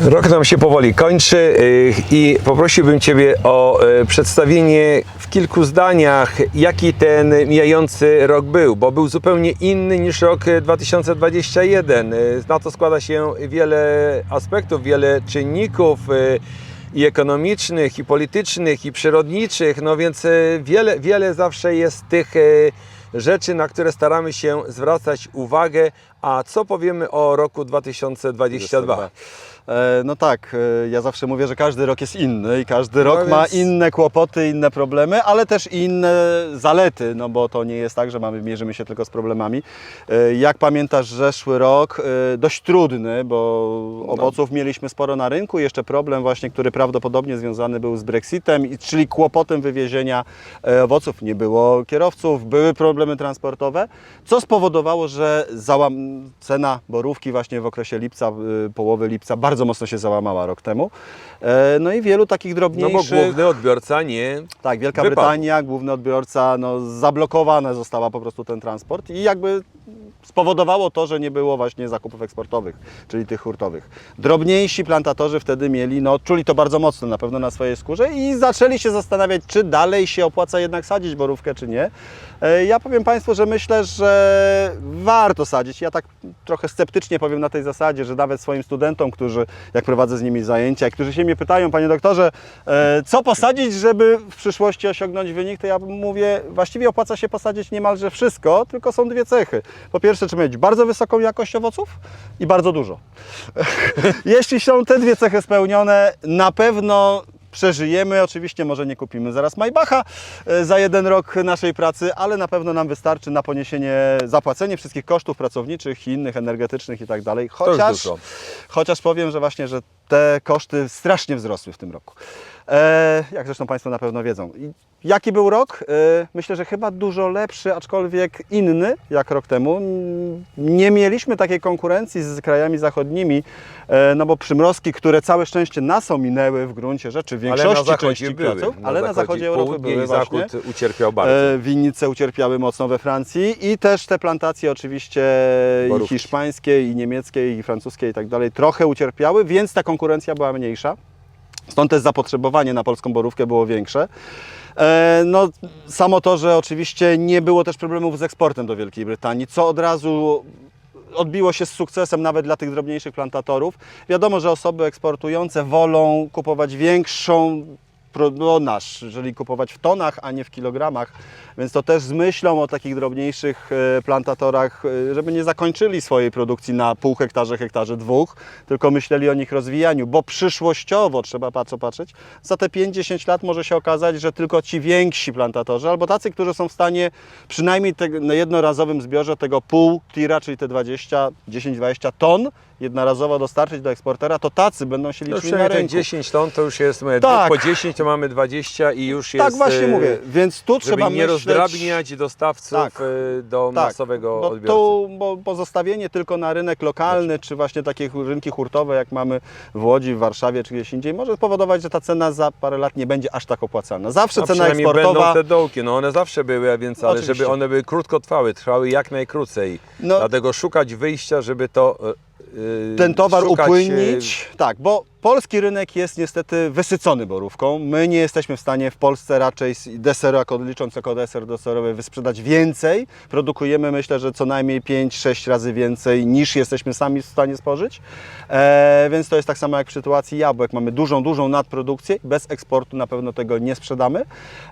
Rok nam się powoli kończy y, i poprosiłbym Ciebie o y, przedstawienie w kilku zdaniach, jaki ten mijający rok był, bo był zupełnie inny niż rok y, 2021. Y, Na to składa się wiele aspektów, wiele czynników i ekonomicznych, i politycznych, i przyrodniczych, no więc wiele, wiele zawsze jest tych rzeczy, na które staramy się zwracać uwagę. A co powiemy o roku 2022? E, No tak, e, ja zawsze mówię, że każdy rok jest inny i każdy rok ma więc- inne kłopoty, inne problemy, ale też inne zalety, no bo to nie jest tak, że mamy, mierzymy się tylko z problemami. E, Jak pamiętasz, zeszły rok e, dość trudny, bo owoców mieliśmy sporo na rynku, jeszcze problem właśnie, który prawdopodobnie związany był z Brexitem, czyli kłopotem wywiezienia e, owoców. Nie było kierowców, były problemy transportowe, co spowodowało, że cena borówki właśnie w okresie lipca, połowy lipca bardzo mocno się załamała rok temu. E, No i wielu takich No bo drobniejszych... główny odbiorca nie. Tak, Wielka wypadł. Brytania, główny odbiorca, no, zablokowane została po prostu ten transport i jakby spowodowało to, że nie było właśnie zakupów eksportowych, czyli tych hurtowych. Drobniejsi plantatorzy wtedy mieli, no czuli to bardzo mocno na pewno na swojej skórze i zaczęli się zastanawiać, czy dalej się opłaca jednak sadzić borówkę, czy nie. E, Ja powiem Państwu, że myślę, że warto sadzić. Ja tak trochę sceptycznie powiem na tej zasadzie, że nawet swoim studentom, którzy, jak prowadzę z nimi zajęcia, którzy się mnie pytają, Panie doktorze, e, co posadzić, żeby w przyszłości osiągnąć wynik, to ja mówię, właściwie opłaca się posadzić niemalże wszystko, tylko są dwie cechy. Po pierwsze, trzeba mieć bardzo wysoką jakość owoców i bardzo dużo. Jeśli są te dwie cechy spełnione, na pewno przeżyjemy. Oczywiście może nie kupimy zaraz Maybacha e, za jeden rok naszej pracy, ale na pewno nam wystarczy na poniesienie, zapłacenie wszystkich kosztów pracowniczych i innych, energetycznych i tak dalej. Chociaż, chociaż powiem, że właśnie, że te koszty strasznie wzrosły w tym roku. E, jak zresztą Państwo na pewno wiedzą. Jaki był rok? E, myślę, że chyba dużo lepszy, aczkolwiek inny jak rok temu. Nie mieliśmy takiej konkurencji z krajami zachodnimi, e, no bo przymrozki, które całe szczęście nas ominęły w gruncie rzeczy, w na większości zachodzie części były. krajów, ale na zachodzie Europy były i właśnie. zachód ucierpiał bardzo. Winnice ucierpiały mocno we Francji i też te plantacje oczywiście i hiszpańskie, i niemieckie, i francuskie i tak dalej trochę ucierpiały, więc ta konkurencja była mniejsza. Stąd też zapotrzebowanie na polską borówkę było większe. E, No, samo to, że oczywiście nie było też problemów z eksportem do Wielkiej Brytanii, co od razu odbiło się z sukcesem nawet dla tych drobniejszych plantatorów. Wiadomo, że osoby eksportujące wolą kupować większą nasz, jeżeli kupować w tonach, a nie w kilogramach, więc to też z myślą o takich drobniejszych e, plantatorach, e, żeby nie zakończyli swojej produkcji na pół hektarze, hektarze dwóch, tylko myśleli o nich rozwijaniu, bo przyszłościowo trzeba patrzeć, patrzeć, za te 5-10 lat może się okazać, że tylko ci więksi plantatorzy, albo tacy, którzy są w stanie przynajmniej te, na jednorazowym zbiorze tego pół tira, czyli te 20, 10-20 ton jednorazowo dostarczyć do eksportera, to tacy będą się już liczyli na przynajmniej ten rynku. 10 ton to już jest tak. Tak. po 10 to mamy 20 i już jest. Tak właśnie e, mówię, więc tu trzeba nie myśleć... rozdrabniać dostawców Tak. e, do Tak, masowego bo odbiorcy. tu, bo pozostawienie tylko na rynek lokalny, czy właśnie takie rynki hurtowe, jak mamy w Łodzi, w Warszawie, czy gdzieś indziej, może powodować, że ta cena za parę lat nie będzie aż tak opłacalna. Zawsze No, cena eksportowa... będą te dołki, no one zawsze były, a więc, ale Oczywiście. żeby one były krótko trwały, trwały jak najkrócej. No- Dlatego szukać wyjścia, żeby to e, ten towar e, upłynnić. Tak, bo polski rynek jest niestety wysycony borówką. My nie jesteśmy w stanie w Polsce raczej z deseru, jako licząc jako deser deserowy, wysprzedać więcej. Produkujemy myślę, że co najmniej 5-6 razy więcej niż jesteśmy sami w stanie spożyć. E, więc to jest tak samo jak w sytuacji jabłek. Mamy dużą, dużą nadprodukcję. Bez eksportu na pewno tego nie sprzedamy.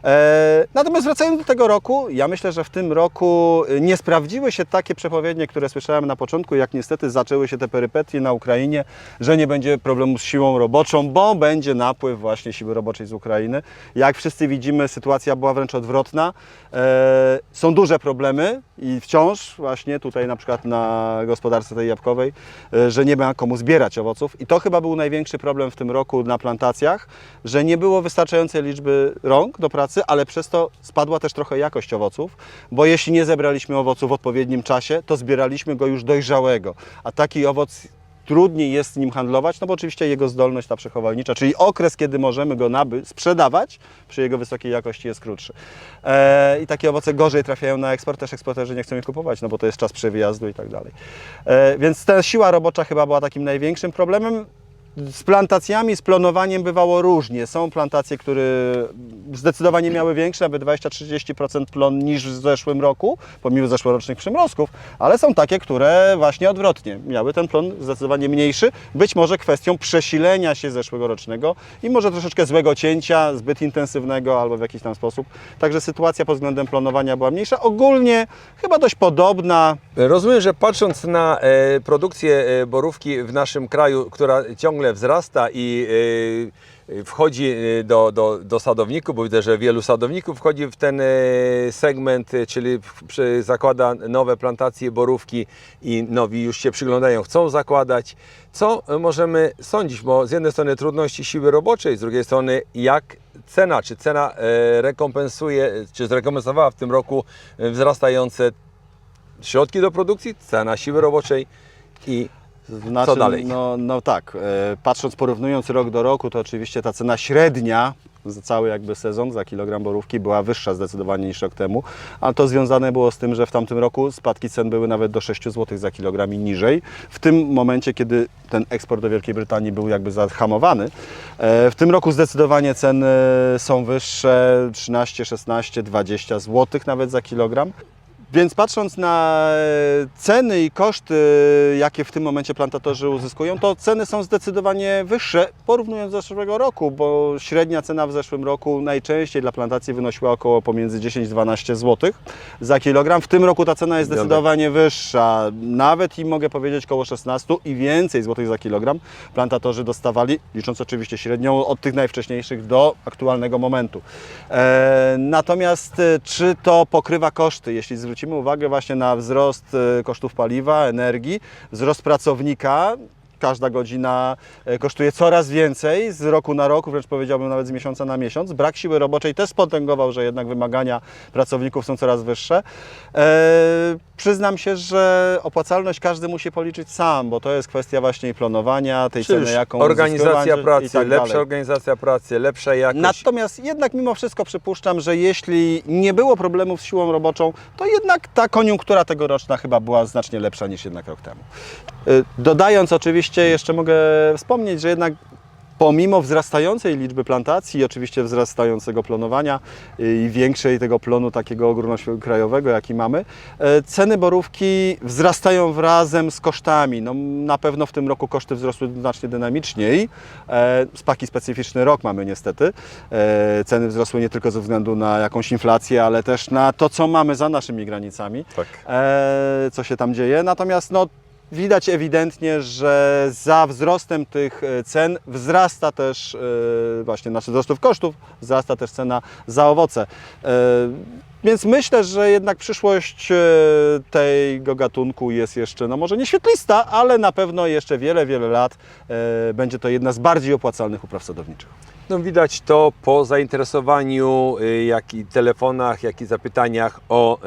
E, natomiast wracając do tego roku, ja myślę, że w tym roku y, nie sprawdziły się takie przepowiednie, które słyszałem na początku, jak niestety zaczęły się te perypetie na Ukrainie, że nie będzie problemu z siłą roboczą, bo będzie napływ właśnie siły roboczej z Ukrainy. Jak wszyscy widzimy, sytuacja była wręcz odwrotna. E, są duże problemy i wciąż właśnie tutaj na przykład na gospodarce tej jabłkowej, e, że nie ma komu zbierać owoców i to chyba był największy problem w tym roku na plantacjach, że nie było wystarczającej liczby rąk do pracy, ale przez to spadła też trochę jakość owoców, bo jeśli nie zebraliśmy owocu w odpowiednim czasie, to zbieraliśmy go już dojrzałego, a taki owoc trudniej jest nim handlować, no bo oczywiście jego zdolność ta przechowalnicza, czyli okres, kiedy możemy go naby sprzedawać przy jego wysokiej jakości jest krótszy. E, I takie owoce gorzej trafiają na eksport, też eksporterzy nie chcą ich kupować, no bo to jest czas przewyjazdu i tak dalej. E, więc ta siła robocza chyba była takim największym problemem. Z plantacjami, z plonowaniem bywało różnie. Są plantacje, które zdecydowanie miały większe, nawet 20-30% plon niż w zeszłym roku, pomimo zeszłorocznych przymrozków, ale są takie, które właśnie odwrotnie miały ten plon zdecydowanie mniejszy, być może kwestią przesilenia się zeszłorocznego i może troszeczkę złego cięcia, zbyt intensywnego albo w jakiś tam sposób. Także sytuacja pod względem plonowania była mniejsza. Ogólnie chyba dość podobna. Rozumiem, że patrząc na e, produkcję e, borówki w naszym kraju, która ciągle wzrasta i e, wchodzi e, do, do, do sadowników, bo widzę, że wielu sadowników wchodzi w ten segment, czyli zakłada nowe plantacje borówki i nowi już się przyglądają, chcą zakładać. Co możemy sądzić? Bo z jednej strony trudności siły roboczej, z drugiej strony jak cena, czy cena rekompensuje, czy zrekompensowała w tym roku wzrastające środki do produkcji, cena siły roboczej i Znaczy, co dalej? No, no tak, e, patrząc, porównując rok do roku, to oczywiście ta cena średnia za cały jakby sezon za kilogram borówki była wyższa zdecydowanie niż rok temu, a to związane było z tym, że w tamtym roku spadki cen były nawet do 6 zł za kilogram i niżej. W tym momencie, kiedy ten eksport do Wielkiej Brytanii był jakby zahamowany, e, w tym roku zdecydowanie ceny są wyższe 13, 16, 20 zł nawet za kilogram. Więc patrząc na e, ceny i koszty, jakie w tym momencie plantatorzy uzyskują, to ceny są zdecydowanie wyższe porównując do zeszłego roku, bo średnia cena w zeszłym roku najczęściej dla plantacji wynosiła około pomiędzy 10-12 zł za kilogram. W tym roku ta cena jest zdecydowanie wyższa, nawet i mogę powiedzieć około 16 i więcej złotych za kilogram plantatorzy dostawali, licząc oczywiście średnią od tych najwcześniejszych do aktualnego momentu. E, natomiast e, czy to pokrywa koszty? Jeśli zwrócimy uwagę właśnie na wzrost e, kosztów paliwa, energii, wzrost pracownika, każda godzina e, kosztuje coraz więcej z roku na rok, wręcz powiedziałbym nawet z miesiąca na miesiąc. Brak siły roboczej też spotęgował, że jednak wymagania pracowników są coraz wyższe. E, przyznam się, że opłacalność każdy musi policzyć sam, bo to jest kwestia właśnie planowania, tej ceny, jaką organizacja uzyskiwać pracy, tak lepsza dalej. organizacja pracy, lepsza jakość. Natomiast jednak mimo wszystko przypuszczam, że jeśli nie było problemów z siłą roboczą, to jednak ta koniunktura tegoroczna chyba była znacznie lepsza niż jednak rok temu. Y, Dodając oczywiście, jeszcze mogę wspomnieć, że jednak pomimo wzrastającej liczby plantacji oczywiście wzrastającego plonowania y, i większej tego plonu takiego ogólnokrajowego, jaki mamy, e, ceny borówki wzrastają razem z kosztami. No, na pewno w tym roku koszty wzrosły znacznie dynamiczniej. E, Spaki specyficzny rok mamy niestety. E, Ceny wzrosły nie tylko ze względu na jakąś inflację, ale też na to, co mamy za naszymi granicami Tak. co się tam dzieje. Natomiast no, widać ewidentnie, że za wzrostem tych e, cen wzrasta też e, właśnie nasz wzrostów kosztów, wzrasta też cena za owoce. E, Więc myślę, że jednak przyszłość tego gatunku jest jeszcze, no może nie świetlista, ale na pewno jeszcze wiele, wiele lat będzie to jedna z bardziej opłacalnych upraw sadowniczych. No widać to po zainteresowaniu, y, jak i telefonach, jak i zapytaniach o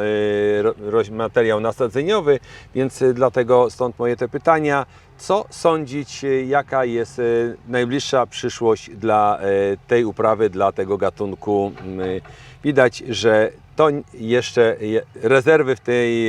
y, materiał nasadzeniowy, więc y, dlatego stąd moje te pytania. Co sądzić, jaka jest najbliższa przyszłość dla tej uprawy, dla tego gatunku? Y, Widać, że to jeszcze je- rezerwy w tej,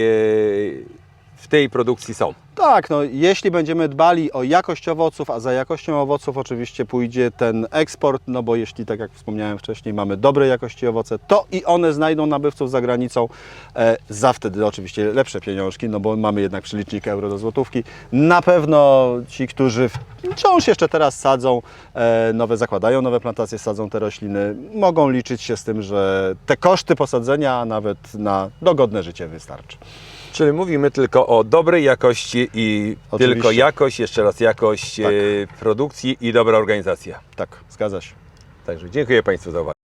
w tej produkcji są. Tak, no, jeśli będziemy dbali o jakość owoców, a za jakością owoców oczywiście pójdzie ten eksport, no bo jeśli, tak jak wspomniałem wcześniej, mamy dobrej jakości owoce, to i one znajdą nabywców za granicą, e, za wtedy oczywiście lepsze pieniążki, no bo mamy jednak przelicznik euro do złotówki. Na pewno ci, którzy wciąż jeszcze teraz sadzą, e, nowe zakładają nowe plantacje, sadzą te rośliny, mogą liczyć się z tym, że te koszty posadzenia nawet na dogodne życie wystarczy. Czyli mówimy tylko o dobrej jakości i Oczywiście. tylko jakość, jeszcze raz jakość Tak. e, produkcji i dobra organizacja. Tak, zgadza się. Także dziękuję Państwu za uwagę.